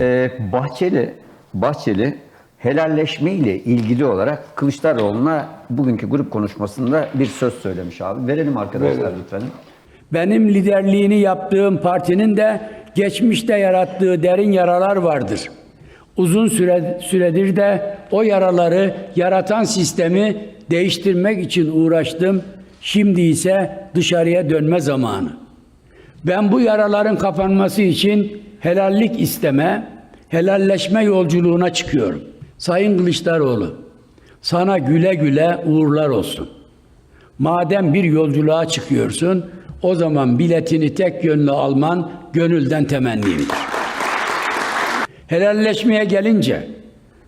Ee, Bahçeli, Bahçeli helalleşme ile ilgili olarak Kılıçdaroğlu'na bugünkü grup konuşmasında bir söz söylemiş abi. Verelim arkadaşlar lütfen. Benim liderliğini yaptığım partinin de geçmişte yarattığı derin yaralar vardır. Uzun süre, süredir de o yaraları yaratan sistemi değiştirmek için uğraştım. Şimdi ise dışarıya dönme zamanı. Ben bu yaraların kapanması için helallik isteme, helalleşme yolculuğuna çıkıyorum. Sayın Kılıçdaroğlu, sana güle güle uğurlar olsun. Madem bir yolculuğa çıkıyorsun, o zaman biletini tek yönlü alman gönülden temennimdir. Helalleşmeye gelince,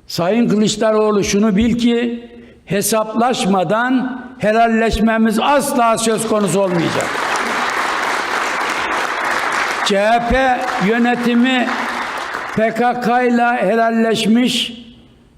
Sayın Kılıçdaroğlu şunu bil ki, hesaplaşmadan helalleşmemiz asla söz konusu olmayacak. CHP yönetimi PKK ile helalleşmiş,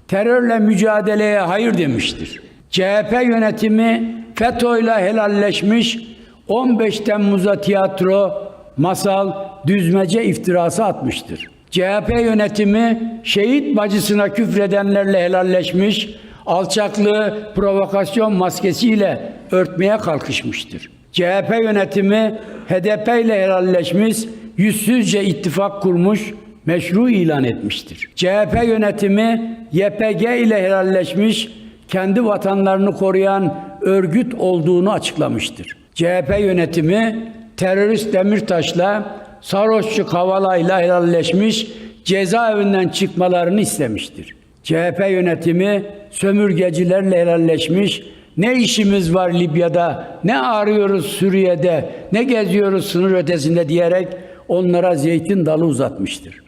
terörle mücadeleye hayır demiştir. CHP yönetimi FETÖ ile helalleşmiş, 15 Temmuz'a tiyatro, masal, düzmece iftirası atmıştır. CHP yönetimi şehit bacısına küfredenlerle helalleşmiş, alçaklığı provokasyon maskesiyle örtmeye kalkışmıştır. CHP yönetimi HDP ile helalleşmiş, yüzsüzce ittifak kurmuş, meşru ilan etmiştir. CHP yönetimi YPG ile helalleşmiş, kendi vatanlarını koruyan örgüt olduğunu açıklamıştır. CHP yönetimi terörist Demirtaş'la Sarosçu Kavala'yla helalleşmiş, cezaevinden çıkmalarını istemiştir. CHP yönetimi sömürgecilerle helalleşmiş, ne işimiz var Libya'da, ne arıyoruz Suriye'de, ne geziyoruz sınır ötesinde diyerek onlara zeytin dalı uzatmıştır.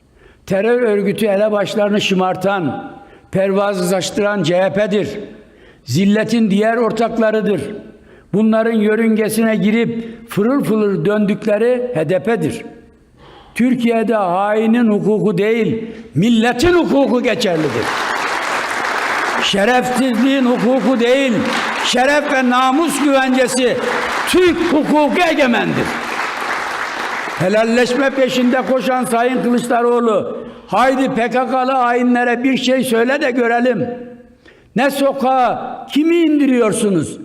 Terör örgütü elebaşlarını şımartan, pervazızlaştıran CHP'dir. Zilletin diğer ortaklarıdır. Bunların yörüngesine girip fırıl fırıl döndükleri HDP'dir. Türkiye'de hainin hukuku değil, milletin hukuku geçerlidir. Şerefsizliğin hukuku değil, şeref ve namus güvencesi Türk hukuku egemendir. Helalleşme peşinde koşan Sayın Kılıçdaroğlu, haydi PKK'lı hainlere bir şey söyle de görelim. Ne sokağa kimi indiriyorsunuz?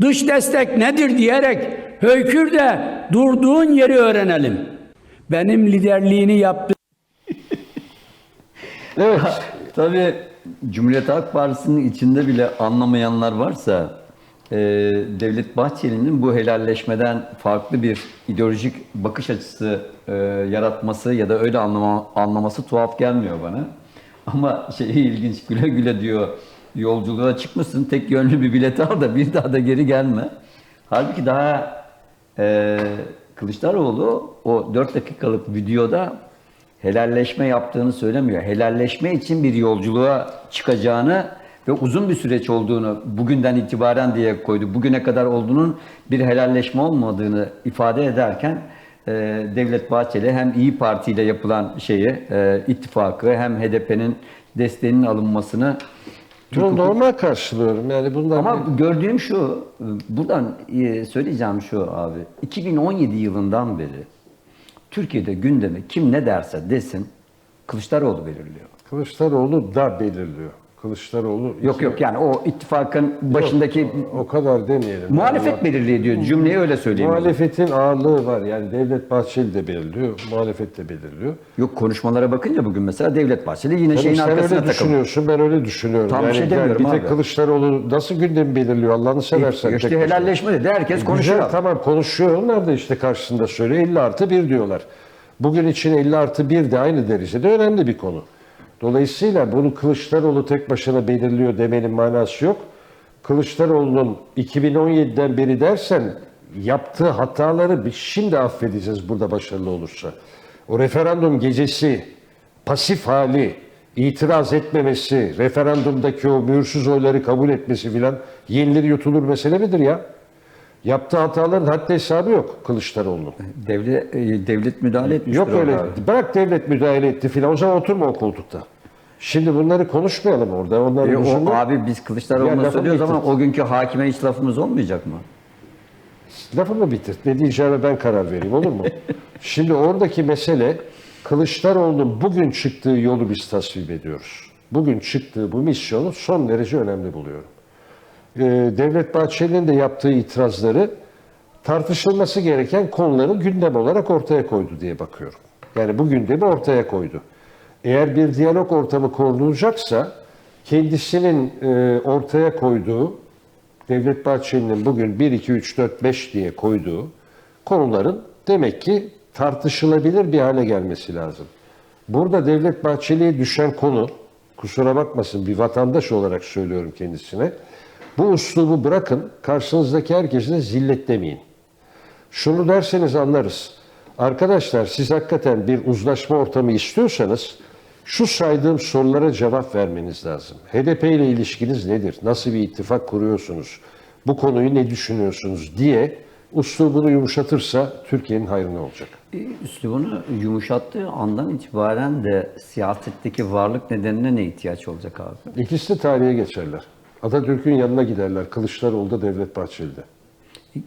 Dış destek nedir diyerek höykür de durduğun yeri öğrenelim. Benim liderliğini yaptığım Evet. Tabii Cumhuriyet Halk Partisi'nin içinde bile anlamayanlar varsa e, Devlet Bahçeli'nin bu helalleşmeden farklı bir ideolojik bakış açısı e, yaratması ya da öyle anlama, anlaması tuhaf gelmiyor bana. Ama şey ilginç güle güle diyor yolculuğa çıkmışsın tek yönlü bir bilet al da bir daha da geri gelme. Halbuki daha e, Kılıçdaroğlu o 4 dakikalık videoda helalleşme yaptığını söylemiyor. Helalleşme için bir yolculuğa çıkacağını ve uzun bir süreç olduğunu bugünden itibaren diye koydu. Bugüne kadar olduğunun bir helalleşme olmadığını ifade ederken e, Devlet Bahçeli hem İyi Parti ile yapılan şeyi, e, ittifakı hem HDP'nin desteğinin alınmasını Bunu normal karşılıyorum. Yani bundan ama gördüğüm şu, buradan e, söyleyeceğim şu abi. 2017 yılından beri Türkiye'de gündemi kim ne derse desin Kılıçdaroğlu belirliyor. Kılıçdaroğlu da belirliyor. Kılıçdaroğlu Yok yok yani o ittifakın başındaki o kadar demeyelim. muhalefet Allah- belirliyor diyor. Cümleyi öyle söyleyeyim. Muhalefetin ağırlığı var. Yani Devlet Bahçeli de belirliyor, muhalefet de belirliyor. Yok konuşmalara bakınca bugün mesela Devlet Bahçeli yine şeyin Tabii sen arkasına öyle takıldı. düşünüyorsun, ben öyle düşünüyorum. Tam bir şey yani demiyorum bir tek. Kılıçdaroğlu nasıl gündemi belirliyor Allah'ını seversen. İşte tek başına. helalleşme dedi. Herkes konuşuyor. Güzel tamam konuşuyor. Onlar da işte karşısında söylüyor. 50 artı 1 diyorlar. Bugün için 50 artı 1 de aynı derecede önemli bir konu. Dolayısıyla bunu Kılıçdaroğlu tek başına belirliyor demenin manası yok. Kılıçdaroğlu'nun 2017'den beri dersen yaptığı hataları biz şimdi affedeceğiz burada başarılı olursa. O referandum gecesi pasif hali, itiraz etmemesi, referandumdaki o mühürsüz oyları kabul etmesi filan yenilir yutulur mesele midir ya? Yaptığı hataların haddi hesabı yok Kılıçdaroğlu'nun. Devlet, e, devlet müdahale etmiş. Yok öyle. Bırak devlet müdahale etti filan. O zaman oturma o koltukta. Şimdi bunları konuşmayalım orada. Onları E, o düşünme. abi biz Kılıçdaroğlu'na söylüyoruz ama o günkü hakime hiç lafımız olmayacak mı? Lafımı bitir. Ne diyeceğime ben karar vereyim olur mu? Şimdi oradaki mesele Kılıçdaroğlu'nun bugün çıktığı yolu biz tasvip ediyoruz. Bugün çıktığı bu misyonu son derece önemli buluyorum. Ee, Devlet Bahçeli'nin de yaptığı itirazları tartışılması gereken konuların gündem olarak ortaya koydu diye bakıyorum. Yani bu gündemi ortaya koydu. Eğer bir diyalog ortamı kurulacaksa kendisinin e, ortaya koyduğu Devlet Bahçeli'nin bugün 1, 2, 3, 4, 5 diye koyduğu konuların demek ki tartışılabilir bir hale gelmesi lazım. Burada Devlet Bahçeli'ye düşen konu, kusura bakmasın bir vatandaş olarak söylüyorum kendisine, bu uslubu bırakın, karşınızdaki herkesi de zilletlemeyin. Şunu derseniz anlarız. Arkadaşlar siz hakikaten bir uzlaşma ortamı istiyorsanız şu saydığım sorulara cevap vermeniz lazım. HDP ile ilişkiniz nedir? Nasıl bir ittifak kuruyorsunuz? Bu konuyu ne düşünüyorsunuz diye uslubunu yumuşatırsa Türkiye'nin hayrına olacak. E, Üslubunu yumuşattığı andan itibaren de siyasetteki varlık nedenine ne ihtiyaç olacak abi? İkisi de tarihe geçerler. Atatürk'ün yanına giderler. Kılıçdaroğlu'da Devlet Bahçeli'de.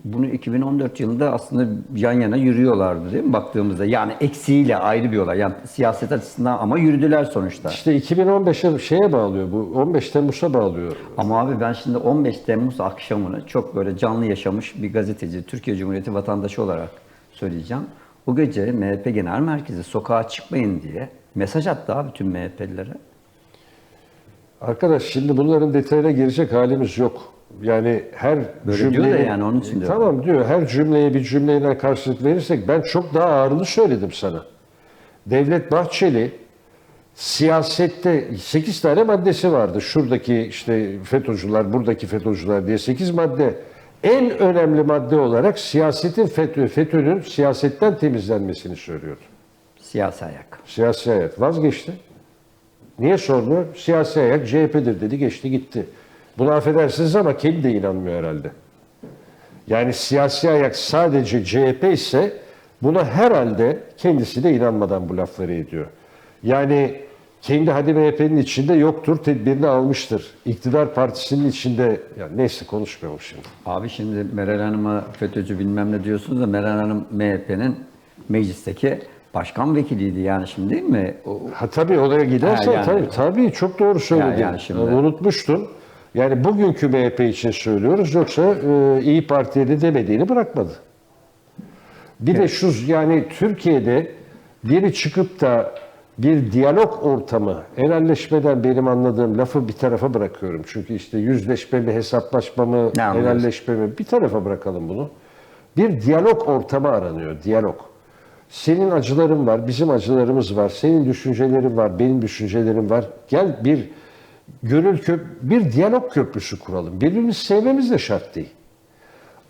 Bunu 2014 yılında aslında yan yana yürüyorlardı değil mi baktığımızda? Yani eksiğiyle ayrı bir olay. Yani siyaset açısından ama yürüdüler sonuçta. İşte 2015'e şeye bağlıyor bu. 15 Temmuz'a bağlıyor. Ama abi ben şimdi 15 Temmuz akşamını çok böyle canlı yaşamış bir gazeteci, Türkiye Cumhuriyeti vatandaşı olarak söyleyeceğim. O gece MHP Genel Merkezi sokağa çıkmayın diye mesaj attı abi tüm MHP'lilere. Arkadaş şimdi bunların detayına girecek halimiz yok. Yani her Böyle diyor da yani, onun için diyorum. Tamam diyor. Her cümleye bir cümleyle karşılık verirsek ben çok daha ağırını söyledim sana. Devlet Bahçeli siyasette 8 tane maddesi vardı. Şuradaki işte FETÖ'cüler, buradaki FETÖ'cüler diye 8 madde. En önemli madde olarak siyasetin FETÖ, FETÖ'nün siyasetten temizlenmesini söylüyordu. Siyasi ayak. Siyasi hayat vazgeçti. Niye sormuyor? Siyasi ayak CHP'dir dedi geçti gitti. Buna affedersiniz ama kendi de inanmıyor herhalde. Yani siyasi ayak sadece CHP ise buna herhalde kendisi de inanmadan bu lafları ediyor. Yani kendi hadi MHP'nin içinde yoktur, tedbirini almıştır. İktidar partisinin içinde, ya neyse konuşmuyorum şimdi. Abi şimdi Meral Hanım'a FETÖ'cü bilmem ne diyorsunuz da Meral Hanım MHP'nin meclisteki başkan vekiliydi yani şimdi değil mi? O, Ha tabii oraya gidersen Ha, yani- tabii tabii çok doğru söyledin. yani şimdi- Yani unutmuştun. Yani bugünkü MHP için söylüyoruz yoksa e, İyi Parti'ye de demediğini bırakmadı. Bir de şu yani Türkiye'de biri çıkıp da bir diyalog ortamı, helalleşmeden benim anladığım lafı bir tarafa bırakıyorum. Çünkü işte yüzleşme mi, hesaplaşma mı, Ne helalleşme mi bir tarafa bırakalım bunu. Bir diyalog ortamı aranıyor, diyalog. Senin acıların var, bizim acılarımız var, senin düşüncelerin var, benim düşüncelerim var. Gel bir gönül köp bir diyalog köprüsü kuralım. Birbirimizi sevmemiz de şart değil.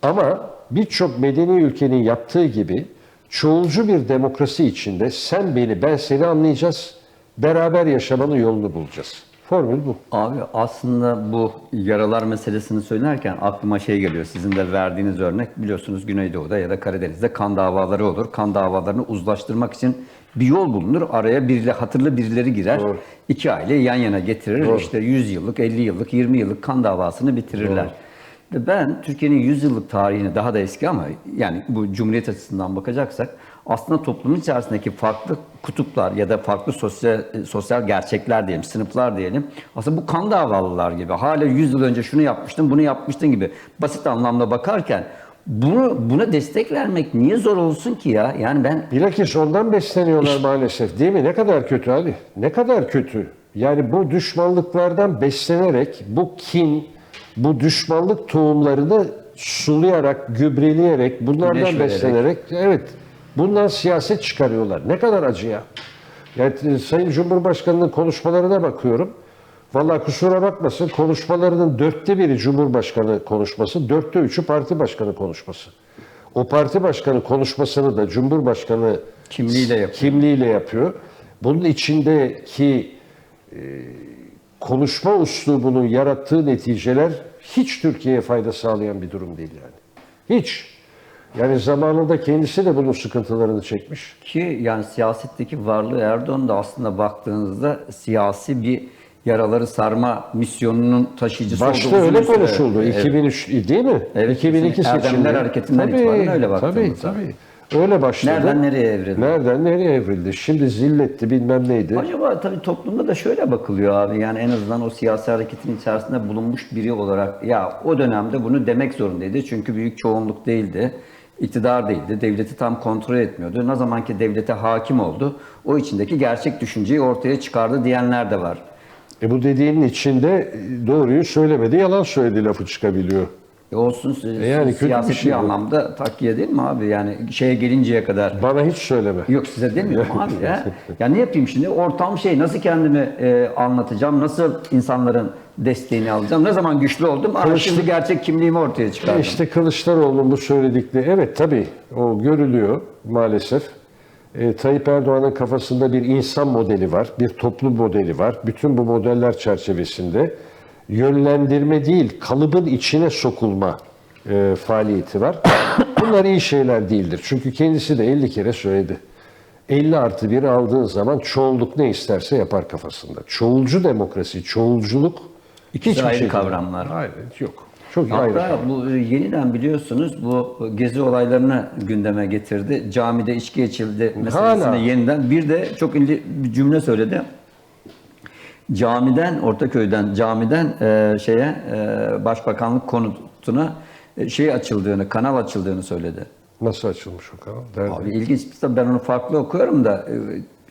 Ama birçok medeni ülkenin yaptığı gibi çoğulcu bir demokrasi içinde sen beni ben seni anlayacağız. Beraber yaşamanın yolunu bulacağız. Formül bu. Abi aslında bu yaralar meselesini söylerken aklıma şey geliyor. Sizin de verdiğiniz örnek biliyorsunuz Güneydoğu'da ya da Karadeniz'de kan davaları olur. Kan davalarını uzlaştırmak için bir yol bulunur. Araya birileri, hatırlı birileri girer. Doğru. İki aile yan yana getirir. Doğru. İşte 100 yıllık, 50 yıllık, 20 yıllık kan davasını bitirirler. Ve ben Türkiye'nin 100 yıllık tarihini daha da eski ama yani bu Cumhuriyet açısından bakacaksak aslında toplumun içerisindeki farklı kutuplar ya da farklı sosyal sosyal gerçekler diyelim, sınıflar diyelim. Aslında bu kan davalılar gibi. Hala 100 yıl önce şunu yapmıştın, bunu yapmıştın gibi basit anlamda bakarken bunu buna destek vermek niye zor olsun ki ya? Yani ben Bilakis ondan besleniyorlar maalesef değil mi? Ne kadar kötü Ali? Ne kadar kötü? Yani bu düşmanlıklardan beslenerek, bu kin, bu düşmanlık tohumlarını sulayarak, gübreleyerek, bunlardan Güneş vererek. beslenerek, evet, bundan siyaset çıkarıyorlar. Ne kadar acı ya. Yani e, Sayın Cumhurbaşkanı'nın konuşmalarına bakıyorum. Vallahi kusura bakmasın konuşmalarının dörtte biri Cumhurbaşkanı konuşması, dörtte üçü parti başkanı konuşması. O parti başkanı konuşmasını da Cumhurbaşkanı Kimliğiyle yapıyor. kimliğiyle yapıyor. Bunun içindeki e, konuşma üslubunun yarattığı neticeler hiç Türkiye'ye fayda sağlayan bir durum değil yani. Hiç. Yani zamanında kendisi de bunun sıkıntılarını çekmiş. Ki yani siyasetteki varlığı Erdoğan da aslında baktığınızda siyasi bir yaraları sarma misyonunun taşıyıcısı Başta olduğu öyle süre- konuşuldu. Evet. 2003 değil mi? Evet, 2002 kesinlikle. Erdemler. Hareketi'nden itibaren öyle baktığımızda. Tabii, Öyle başladı. Nereden nereye evrildi? Nereden nereye evrildi? Şimdi zilletti bilmem neydi. Acaba tabii toplumda da şöyle bakılıyor abi yani en azından o siyasi hareketin içerisinde bulunmuş biri olarak ya o dönemde bunu demek zorundaydı çünkü büyük çoğunluk değildi. İktidar değildi. Devleti tam kontrol etmiyordu. Ne zaman ki devlete hakim oldu o içindeki gerçek düşünceyi ortaya çıkardı diyenler de var. E bu dediğinin içinde doğruyu söylemedi, yalan söyledi lafı çıkabiliyor. E olsun si- E yani kötü bir siyasi şey anlamda takkiye değil mi abi? Yani şeye gelinceye kadar. Bana hiç söyleme. Yok size demiyorum abi ya. Ya ne yapayım şimdi? Ortam şey nasıl kendimi e, anlatacağım? Nasıl insanların desteğini alacağım? Ne zaman güçlü oldum? Aa, Kılıçlı- şimdi gerçek kimliğimi ortaya çıkardım. İşte Kılıçdaroğlu'nun bu söyledikleri, evet tabii o görülüyor maalesef. E, Tayyip Erdoğan'ın kafasında bir insan modeli var, bir toplum modeli var. Bütün bu modeller çerçevesinde yönlendirme değil, kalıbın içine sokulma e, faaliyeti var. Bunlar iyi şeyler değildir. Çünkü kendisi de 50 kere söyledi. 50 artı 1 aldığın zaman çoğunluk ne isterse yapar kafasında. Çoğulcu demokrasi, çoğulculuk hiçbir ayrı şey kavramlar. Hayır, yok. Çok ayrı. Hatta bu e, yeniden biliyorsunuz bu gezi olaylarını gündeme getirdi. Camide içki içildi meselesine Hala. yeniden. Bir de çok ilginç bir cümle söyledi. Camiden, Ortaköy'den camiden e, şeye e, başbakanlık konutuna e, şey açıldığını, kanal açıldığını söyledi. Nasıl açılmış o kanal? Nerede? Abi ilginç. Ben onu farklı okuyorum da e,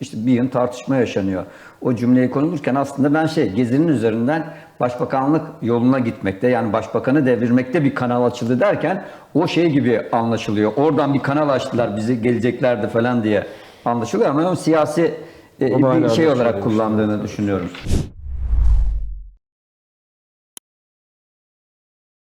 işte bir yıl tartışma yaşanıyor. O cümleyi konulurken aslında ben şey gezinin üzerinden başbakanlık yoluna gitmekte yani başbakanı devirmekte bir kanal açıldı derken o şey gibi anlaşılıyor. Oradan bir kanal açtılar bizi geleceklerdi falan diye anlaşılıyor ama o siyasi e, bir şey olarak kullandığını düşünüyorum.